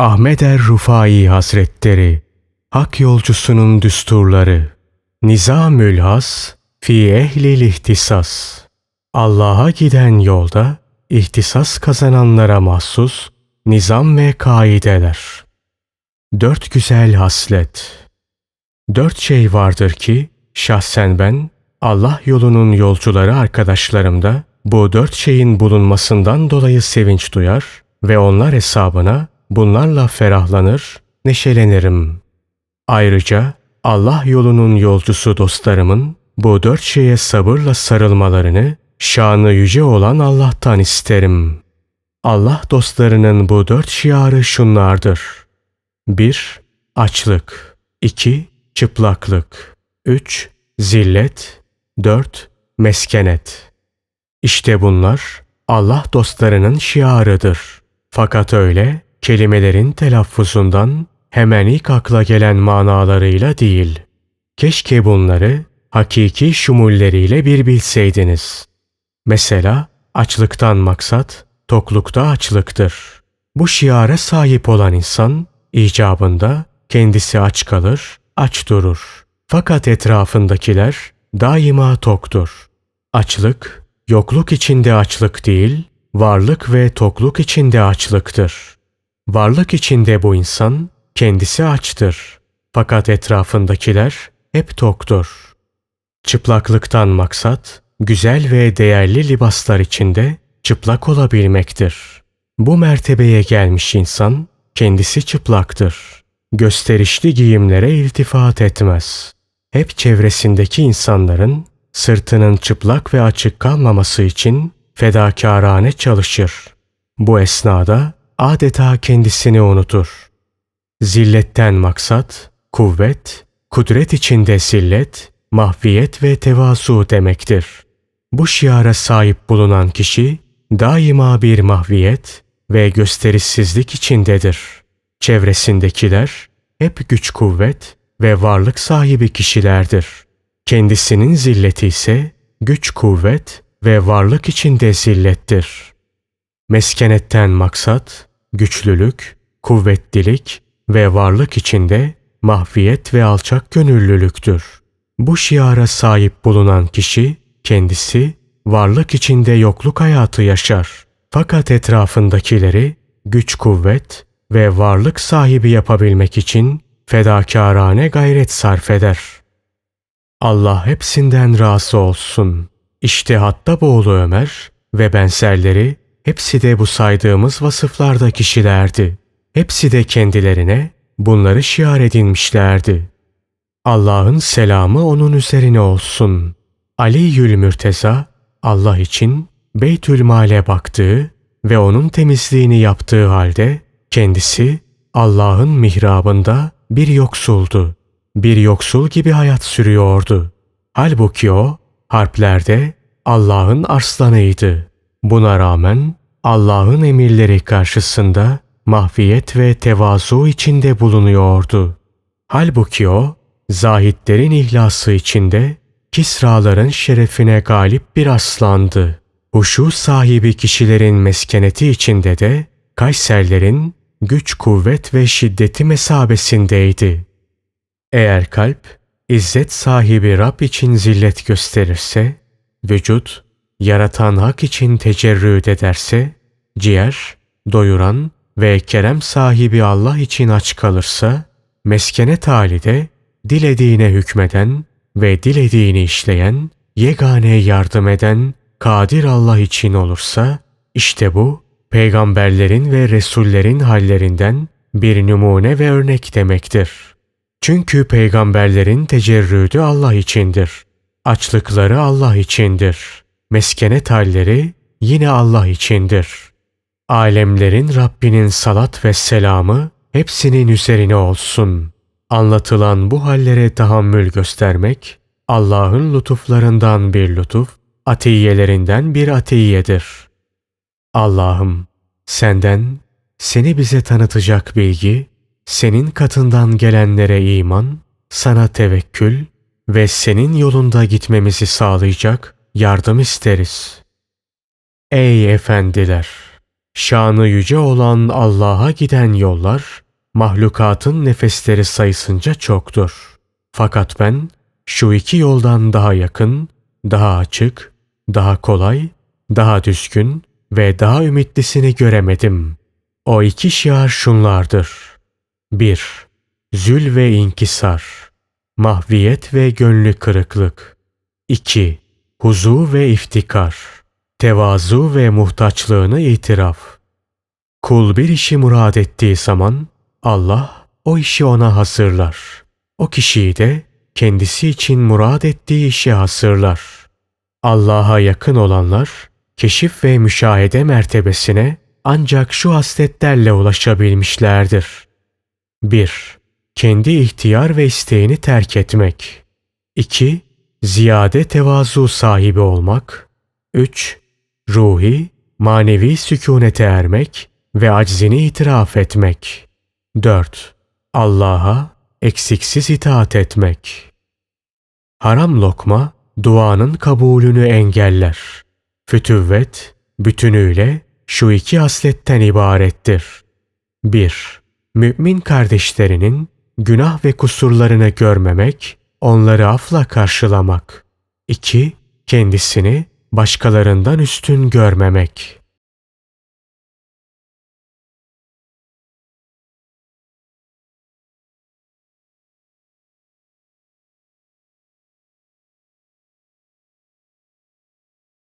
Ahmet er Rufai Hazretleri Hak yolcusunun düsturları Nizamül Has Fi ehlil ihtisas Allah'a giden yolda ihtisas kazananlara mahsus nizam ve kaideler. Dört güzel haslet. Dört şey vardır ki şahsen ben Allah yolunun yolcuları arkadaşlarımda bu dört şeyin bulunmasından dolayı sevinç duyar ve onlar hesabına bunlarla ferahlanır, neşelenirim. Ayrıca Allah yolunun yolcusu dostlarımın bu dört şeye sabırla sarılmalarını şanı yüce olan Allah'tan isterim. Allah dostlarının bu dört şiarı şunlardır. 1. Açlık 2. Çıplaklık 3. Zillet 4. Meskenet İşte bunlar Allah dostlarının şiarıdır. Fakat öyle kelimelerin telaffuzundan hemen ilk akla gelen manalarıyla değil. Keşke bunları hakiki şumulleriyle bir bilseydiniz. Mesela açlıktan maksat toklukta açlıktır. Bu şiara sahip olan insan icabında kendisi aç kalır, aç durur. Fakat etrafındakiler daima toktur. Açlık, yokluk içinde açlık değil, varlık ve tokluk içinde açlıktır. Varlık içinde bu insan kendisi açtır. Fakat etrafındakiler hep toktur. Çıplaklıktan maksat, güzel ve değerli libaslar içinde çıplak olabilmektir. Bu mertebeye gelmiş insan kendisi çıplaktır. Gösterişli giyimlere iltifat etmez. Hep çevresindeki insanların sırtının çıplak ve açık kalmaması için fedakarane çalışır. Bu esnada adeta kendisini unutur. Zilletten maksat, kuvvet, kudret içinde zillet, mahviyet ve tevazu demektir. Bu şiara sahip bulunan kişi daima bir mahviyet ve gösterişsizlik içindedir. Çevresindekiler hep güç kuvvet ve varlık sahibi kişilerdir. Kendisinin zilleti ise güç kuvvet ve varlık içinde zillettir. Meskenetten maksat güçlülük, kuvvetlilik ve varlık içinde mahviyet ve alçak gönüllülüktür. Bu şiara sahip bulunan kişi kendisi varlık içinde yokluk hayatı yaşar. Fakat etrafındakileri güç kuvvet ve varlık sahibi yapabilmek için fedakarane gayret sarf eder. Allah hepsinden razı olsun. İşte hatta boğulu Ömer ve benzerleri hepsi de bu saydığımız vasıflarda kişilerdi. Hepsi de kendilerine bunları şiar edinmişlerdi. Allah'ın selamı onun üzerine olsun. Ali Yül Mürteza Allah için Beytül Mal'e baktığı ve onun temizliğini yaptığı halde kendisi Allah'ın mihrabında bir yoksuldu. Bir yoksul gibi hayat sürüyordu. Halbuki o harplerde Allah'ın arslanıydı. Buna rağmen Allah'ın emirleri karşısında mahviyet ve tevazu içinde bulunuyordu. Halbuki o zahitlerin ihlası içinde Kisraların şerefine galip bir aslandı. Huşu sahibi kişilerin meskeneti içinde de Kayserlerin güç, kuvvet ve şiddeti mesabesindeydi. Eğer kalp, izzet sahibi Rab için zillet gösterirse, vücut, yaratan hak için tecerrüt ederse, ciğer, doyuran ve kerem sahibi Allah için aç kalırsa, meskenet hali de dilediğine hükmeden, ve dilediğini işleyen, yegane yardım eden, kadir Allah için olursa, işte bu, peygamberlerin ve resullerin hallerinden bir numune ve örnek demektir. Çünkü peygamberlerin tecerrüdü Allah içindir. Açlıkları Allah içindir. Meskenet halleri yine Allah içindir. Alemlerin Rabbinin salat ve selamı hepsinin üzerine olsun.'' Anlatılan bu hallere tahammül göstermek, Allah'ın lütuflarından bir lütuf, atiyelerinden bir atiyedir. Allah'ım, senden, seni bize tanıtacak bilgi, senin katından gelenlere iman, sana tevekkül ve senin yolunda gitmemizi sağlayacak yardım isteriz. Ey efendiler! Şanı yüce olan Allah'a giden yollar, mahlukatın nefesleri sayısınca çoktur. Fakat ben şu iki yoldan daha yakın, daha açık, daha kolay, daha düzgün ve daha ümitlisini göremedim. O iki şiar şunlardır. 1. Zül ve inkisar. Mahviyet ve gönlü kırıklık. 2. Huzu ve iftikar. Tevazu ve muhtaçlığını itiraf. Kul bir işi murad ettiği zaman Allah o işi ona hazırlar. O kişiyi de kendisi için murad ettiği işe hazırlar. Allah'a yakın olanlar keşif ve müşahede mertebesine ancak şu hasletlerle ulaşabilmişlerdir. 1. Kendi ihtiyar ve isteğini terk etmek. 2. Ziyade tevazu sahibi olmak. 3. Ruhi, manevi sükunete ermek ve aczini itiraf etmek. 4. Allah'a eksiksiz itaat etmek. Haram lokma duanın kabulünü engeller. Fütüvvet bütünüyle şu iki hasletten ibarettir. 1. Mümin kardeşlerinin günah ve kusurlarını görmemek, onları afla karşılamak. 2. Kendisini başkalarından üstün görmemek.